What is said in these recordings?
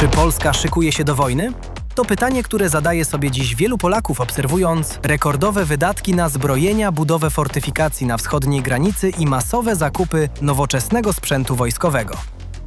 Czy Polska szykuje się do wojny? To pytanie, które zadaje sobie dziś wielu Polaków, obserwując rekordowe wydatki na zbrojenia, budowę fortyfikacji na wschodniej granicy i masowe zakupy nowoczesnego sprzętu wojskowego.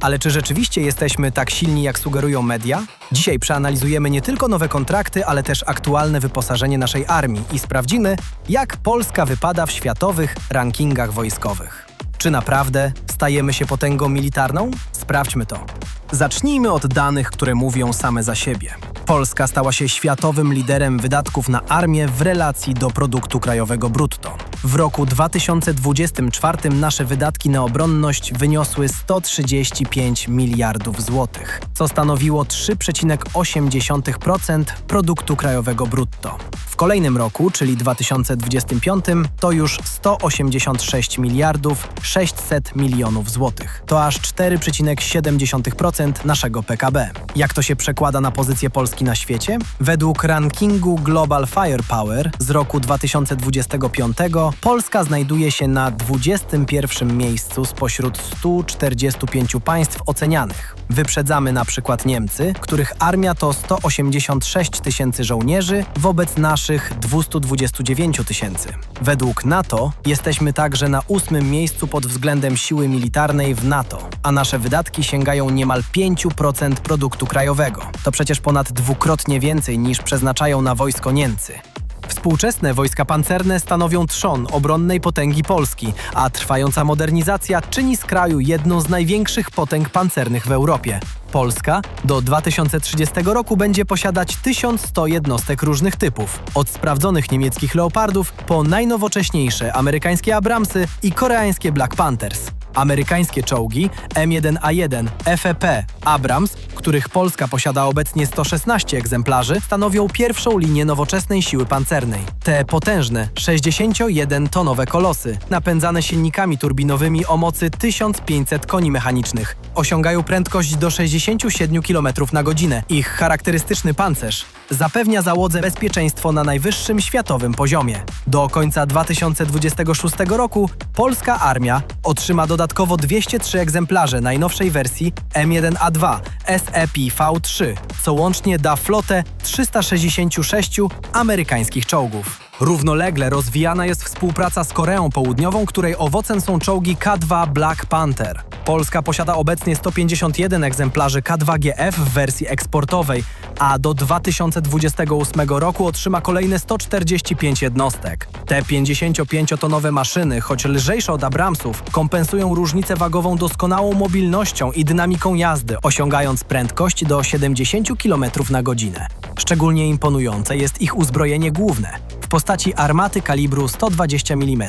Ale czy rzeczywiście jesteśmy tak silni, jak sugerują media? Dzisiaj przeanalizujemy nie tylko nowe kontrakty, ale też aktualne wyposażenie naszej armii i sprawdzimy, jak Polska wypada w światowych rankingach wojskowych. Czy naprawdę stajemy się potęgą militarną? Sprawdźmy to. Zacznijmy od danych, które mówią same za siebie. Polska stała się światowym liderem wydatków na armię w relacji do produktu krajowego brutto. W roku 2024 nasze wydatki na obronność wyniosły 135 miliardów złotych, co stanowiło 3,8% produktu krajowego brutto. W kolejnym roku, czyli 2025, to już 186 miliardów 600 milionów złotych. To aż 4,7% naszego PKB. Jak to się przekłada na pozycję Polski na świecie? Według rankingu Global Firepower z roku 2025 Polska znajduje się na 21 miejscu spośród 145 państw ocenianych. Wyprzedzamy na przykład Niemcy, których armia to 186 tysięcy żołnierzy wobec naszych 229 tysięcy. Według NATO jesteśmy także na ósmym miejscu pod względem siły militarnej w NATO, a nasze wydatki sięgają niemal 5% produktu krajowego. To przecież ponad dwukrotnie więcej niż przeznaczają na wojsko Niemcy. Współczesne wojska pancerne stanowią trzon obronnej potęgi Polski, a trwająca modernizacja czyni z kraju jedną z największych potęg pancernych w Europie. Polska do 2030 roku będzie posiadać 1100 jednostek różnych typów, od sprawdzonych niemieckich Leopardów po najnowocześniejsze amerykańskie Abramsy i koreańskie Black Panthers. Amerykańskie czołgi M1A1, FEP, Abrams, których Polska posiada obecnie 116 egzemplarzy, stanowią pierwszą linię nowoczesnej siły pancernej. Te potężne, 61-tonowe kolosy, napędzane silnikami turbinowymi o mocy 1500 koni mechanicznych, osiągają prędkość do 67 km na godzinę. Ich charakterystyczny pancerz zapewnia załodze bezpieczeństwo na najwyższym światowym poziomie. Do końca 2026 roku polska armia otrzyma dodatkowo 203 egzemplarze najnowszej wersji M1A2 SEP V3, co łącznie da flotę 366 amerykańskich czołgów. Równolegle rozwijana jest współpraca z Koreą Południową, której owocem są czołgi K2 Black Panther. Polska posiada obecnie 151 egzemplarzy K2GF w wersji eksportowej, a do 2028 roku otrzyma kolejne 145 jednostek. Te 55-tonowe maszyny, choć lżejsze od Abramsów, kompensują różnicę wagową doskonałą mobilnością i dynamiką jazdy, osiągając prędkość do 70 km na godzinę. Szczególnie imponujące jest ich uzbrojenie główne w postaci armaty kalibru 120 mm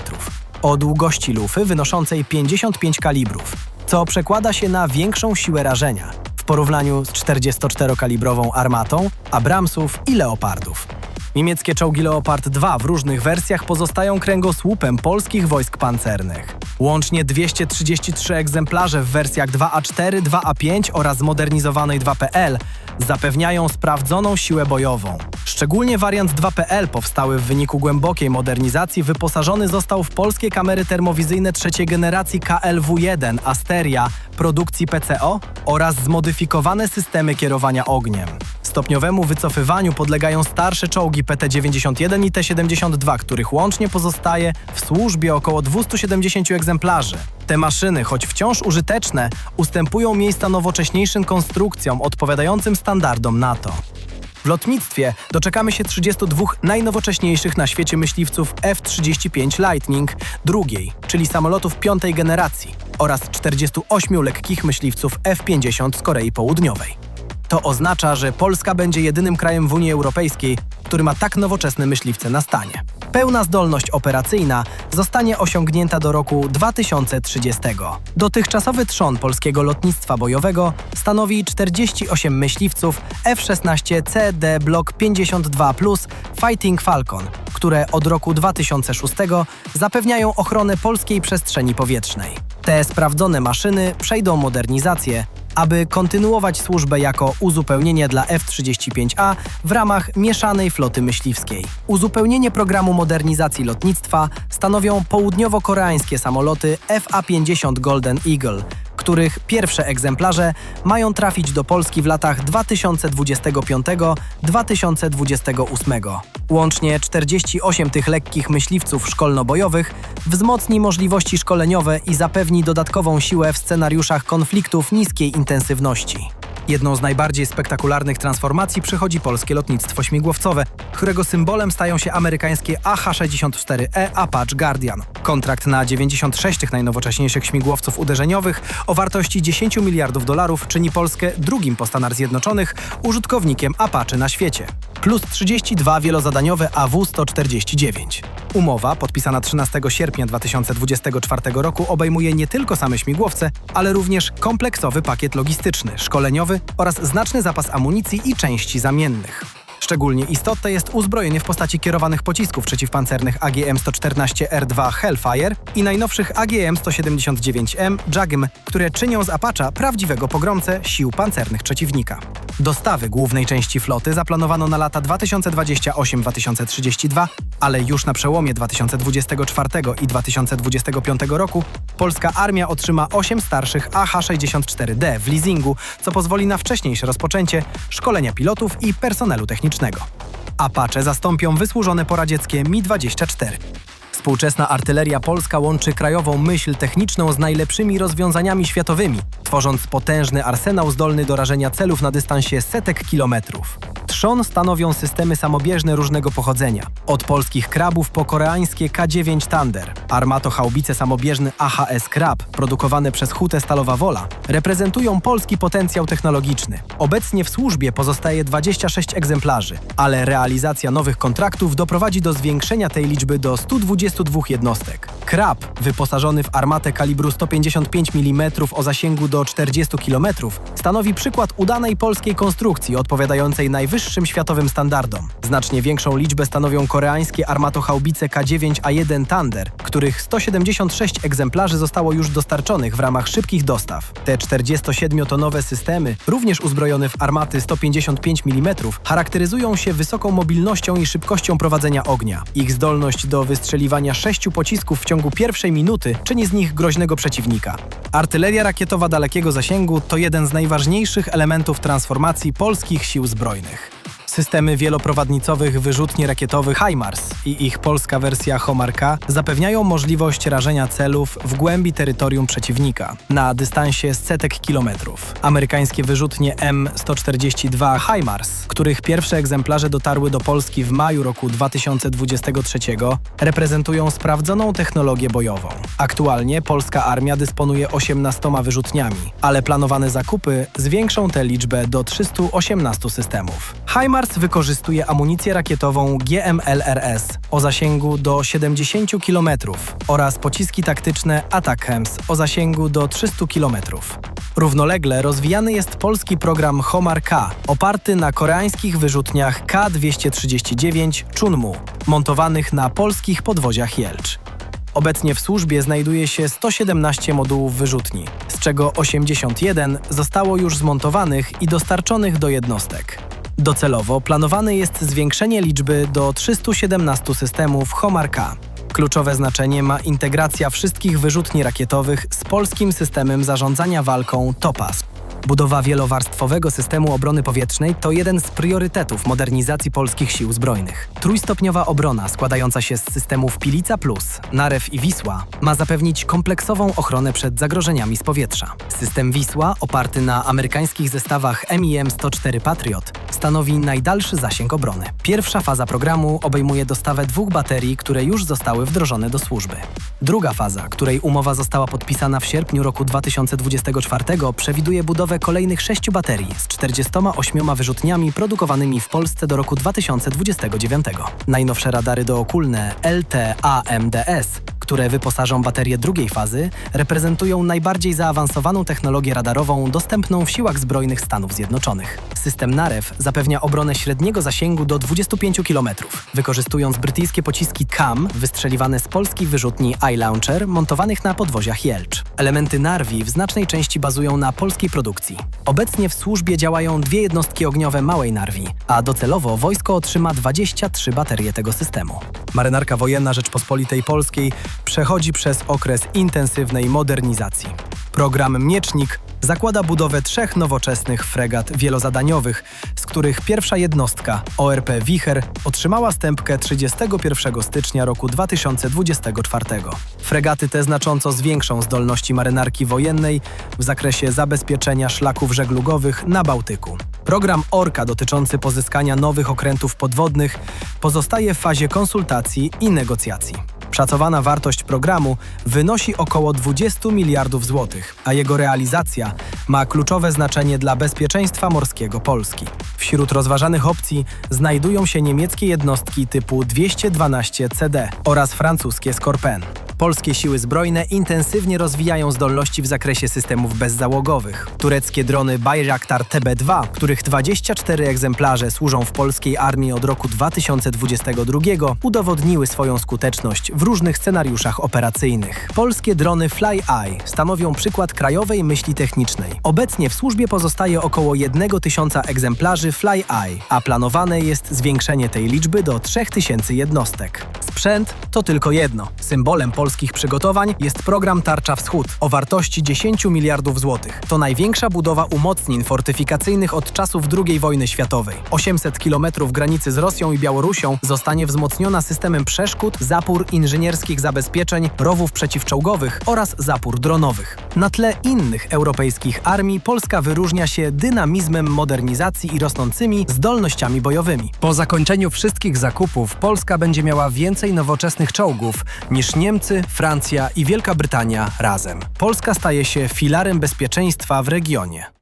o długości lufy wynoszącej 55 kalibrów, co przekłada się na większą siłę rażenia w porównaniu z 44-kalibrową armatą Abramsów i Leopardów. Niemieckie czołgi Leopard 2 w różnych wersjach pozostają kręgosłupem polskich wojsk pancernych. Łącznie 233 egzemplarze w wersjach 2A4, 2A5 oraz zmodernizowanej 2PL zapewniają sprawdzoną siłę bojową. Szczególnie wariant 2PL powstały w wyniku głębokiej modernizacji wyposażony został w polskie kamery termowizyjne trzeciej generacji KLW1 Asteria produkcji PCO oraz zmodyfikowane systemy kierowania ogniem. Stopniowemu wycofywaniu podlegają starsze czołgi PT-91 i T-72, których łącznie pozostaje w służbie około 270 egzemplarzy. Te maszyny, choć wciąż użyteczne, ustępują miejsca nowocześniejszym konstrukcjom odpowiadającym standardom NATO. W lotnictwie doczekamy się 32 najnowocześniejszych na świecie myśliwców F-35 Lightning II, czyli samolotów piątej generacji, oraz 48 lekkich myśliwców F-50 z Korei Południowej. To oznacza, że Polska będzie jedynym krajem w Unii Europejskiej, który ma tak nowoczesne myśliwce na stanie. Pełna zdolność operacyjna zostanie osiągnięta do roku 2030. Dotychczasowy trzon polskiego lotnictwa bojowego stanowi 48 myśliwców F-16 CD Block 52 Plus Fighting Falcon, które od roku 2006 zapewniają ochronę polskiej przestrzeni powietrznej. Te sprawdzone maszyny przejdą modernizację aby kontynuować służbę jako uzupełnienie dla F-35A w ramach mieszanej floty myśliwskiej. Uzupełnienie programu modernizacji lotnictwa stanowią południowo-koreańskie samoloty FA-50 Golden Eagle, których pierwsze egzemplarze mają trafić do Polski w latach 2025-2028. Łącznie 48 tych lekkich myśliwców szkolno-bojowych wzmocni możliwości szkoleniowe i zapewni dodatkową siłę w scenariuszach konfliktów niskiej intensywności. Jedną z najbardziej spektakularnych transformacji przychodzi polskie lotnictwo śmigłowcowe, którego symbolem stają się amerykańskie AH-64E Apache Guardian. Kontrakt na 96 tych najnowocześniejszych śmigłowców uderzeniowych o wartości 10 miliardów dolarów czyni Polskę drugim po Stanach Zjednoczonych użytkownikiem Apache na świecie. Plus 32 wielozadaniowe AW-149. Umowa, podpisana 13 sierpnia 2024 roku, obejmuje nie tylko same śmigłowce, ale również kompleksowy pakiet logistyczny, szkoleniowy oraz znaczny zapas amunicji i części zamiennych. Szczególnie istotne jest uzbrojenie w postaci kierowanych pocisków przeciwpancernych AGM-114R2 Hellfire i najnowszych AGM-179M Jagm, które czynią z Apacha prawdziwego pogromcę sił pancernych przeciwnika. Dostawy głównej części floty zaplanowano na lata 2028-2032, ale już na przełomie 2024 i 2025 roku polska armia otrzyma 8 starszych AH-64D w leasingu, co pozwoli na wcześniejsze rozpoczęcie szkolenia pilotów i personelu technicznego. Apache zastąpią wysłużone poradzieckie Mi-24. Współczesna artyleria polska łączy krajową myśl techniczną z najlepszymi rozwiązaniami światowymi, tworząc potężny arsenał zdolny do rażenia celów na dystansie setek kilometrów. Trzon stanowią systemy samobieżne różnego pochodzenia. Od polskich krabów po koreańskie K-9 Thunder, armato-haubice samobieżne AHS Krab, produkowane przez Hutę Stalowa Wola, reprezentują polski potencjał technologiczny. Obecnie w służbie pozostaje 26 egzemplarzy, ale realizacja nowych kontraktów doprowadzi do zwiększenia tej liczby do 122 jednostek. Krab, wyposażony w armatę kalibru 155 mm o zasięgu do 40 km, stanowi przykład udanej polskiej konstrukcji odpowiadającej najwyższym światowym standardom. Znacznie większą liczbę stanowią koreańskie armatochaubice K9A1 Thunder, których 176 egzemplarzy zostało już dostarczonych w ramach szybkich dostaw. Te 47-tonowe systemy, również uzbrojone w armaty 155 mm, charakteryzują się wysoką mobilnością i szybkością prowadzenia ognia. Ich zdolność do wystrzeliwania sześciu pocisków w ciągu pierwszej minuty czyni z nich groźnego przeciwnika. Artyleria rakietowa dalekiego zasięgu to jeden z najważniejszych elementów transformacji polskich sił zbrojnych. Systemy wieloprowadnicowych wyrzutni rakietowych HIMARS i ich polska wersja HOMAR-K zapewniają możliwość rażenia celów w głębi terytorium przeciwnika na dystansie setek kilometrów. Amerykańskie wyrzutnie M142 HIMARS, których pierwsze egzemplarze dotarły do Polski w maju roku 2023, reprezentują sprawdzoną technologię bojową. Aktualnie polska armia dysponuje 18 wyrzutniami, ale planowane zakupy zwiększą tę liczbę do 318 systemów. HIMARS wykorzystuje amunicję rakietową GMLRS o zasięgu do 70 km oraz pociski taktyczne ATACMS o zasięgu do 300 km. Równolegle rozwijany jest polski program HOMAR-K, oparty na koreańskich wyrzutniach K-239 Chunmu, montowanych na polskich podwoziach Jelcz. Obecnie w służbie znajduje się 117 modułów wyrzutni, z czego 81 zostało już zmontowanych i dostarczonych do jednostek. Docelowo planowane jest zwiększenie liczby do 317 systemów HOMAR-K. Kluczowe znaczenie ma integracja wszystkich wyrzutni rakietowych z polskim systemem zarządzania walką TOPAS. Budowa wielowarstwowego systemu obrony powietrznej to jeden z priorytetów modernizacji polskich sił zbrojnych. Trójstopniowa obrona składająca się z systemów Pilica Plus, Narew i Wisła ma zapewnić kompleksową ochronę przed zagrożeniami z powietrza. System Wisła, oparty na amerykańskich zestawach MIM-104 Patriot, stanowi najdalszy zasięg obrony. Pierwsza faza programu obejmuje dostawę dwóch baterii, które już zostały wdrożone do służby. Druga faza, której umowa została podpisana w sierpniu roku 2024, przewiduje budowę kolejnych sześciu baterii z 48 wyrzutniami produkowanymi w Polsce do roku 2029. Najnowsze radary dookulne LTAMDS, które wyposażą baterię drugiej fazy, reprezentują najbardziej zaawansowaną technologię radarową dostępną w siłach zbrojnych Stanów Zjednoczonych. System Narew zapewnia obronę średniego zasięgu do 25 km, wykorzystując brytyjskie pociski CAM wystrzeliwane z polskich wyrzutni iLauncher montowanych na podwoziach Jelcz. Elementy Narwi w znacznej części bazują na polskiej produkcji. Obecnie w służbie działają dwie jednostki ogniowe małej Narwi, a docelowo wojsko otrzyma 23 baterie tego systemu. Marynarka wojenna Rzeczpospolitej Polskiej przechodzi przez okres intensywnej modernizacji. Program Miecznik zakłada budowę trzech nowoczesnych fregat wielozadaniowych, z których pierwsza jednostka, ORP Wicher, otrzymała stępkę 31 stycznia roku 2024. Fregaty te znacząco zwiększą zdolności marynarki wojennej w zakresie zabezpieczenia szlaków żeglugowych na Bałtyku. Program Orka dotyczący pozyskania nowych okrętów podwodnych pozostaje w fazie konsultacji i negocjacji. Szacowana wartość programu wynosi około 20 miliardów złotych, a jego realizacja ma kluczowe znaczenie dla bezpieczeństwa morskiego Polski. Wśród rozważanych opcji znajdują się niemieckie jednostki typu 212 CD oraz francuskie Skorpen. Polskie siły zbrojne intensywnie rozwijają zdolności w zakresie systemów bezzałogowych. Tureckie drony Bayraktar TB2, których 24 egzemplarze służą w polskiej armii od roku 2022, udowodniły swoją skuteczność w różnych scenariuszach operacyjnych. Polskie drony Fly Eye stanowią przykład krajowej myśli technicznej. Obecnie w służbie pozostaje około 1 tysiąca egzemplarzy Fly Eye, a planowane jest zwiększenie tej liczby do 3000 jednostek. Sprzęt to tylko jedno. Symbolem polskich przygotowań jest program Tarcza Wschód o wartości 10 miliardów złotych. To największa budowa umocnień fortyfikacyjnych od czasów II wojny światowej. 800 kilometrów granicy z Rosją i Białorusią zostanie wzmocniona systemem przeszkód, zapór inżynierskich zabezpieczeń, rowów przeciwczołgowych oraz zapór dronowych. Na tle innych europejskich armii Polska wyróżnia się dynamizmem modernizacji i rosnącymi zdolnościami bojowymi. Po zakończeniu wszystkich zakupów Polska będzie miała więcej nowoczesnych czołgów niż Niemcy, Francja i Wielka Brytania razem. Polska staje się filarem bezpieczeństwa w regionie.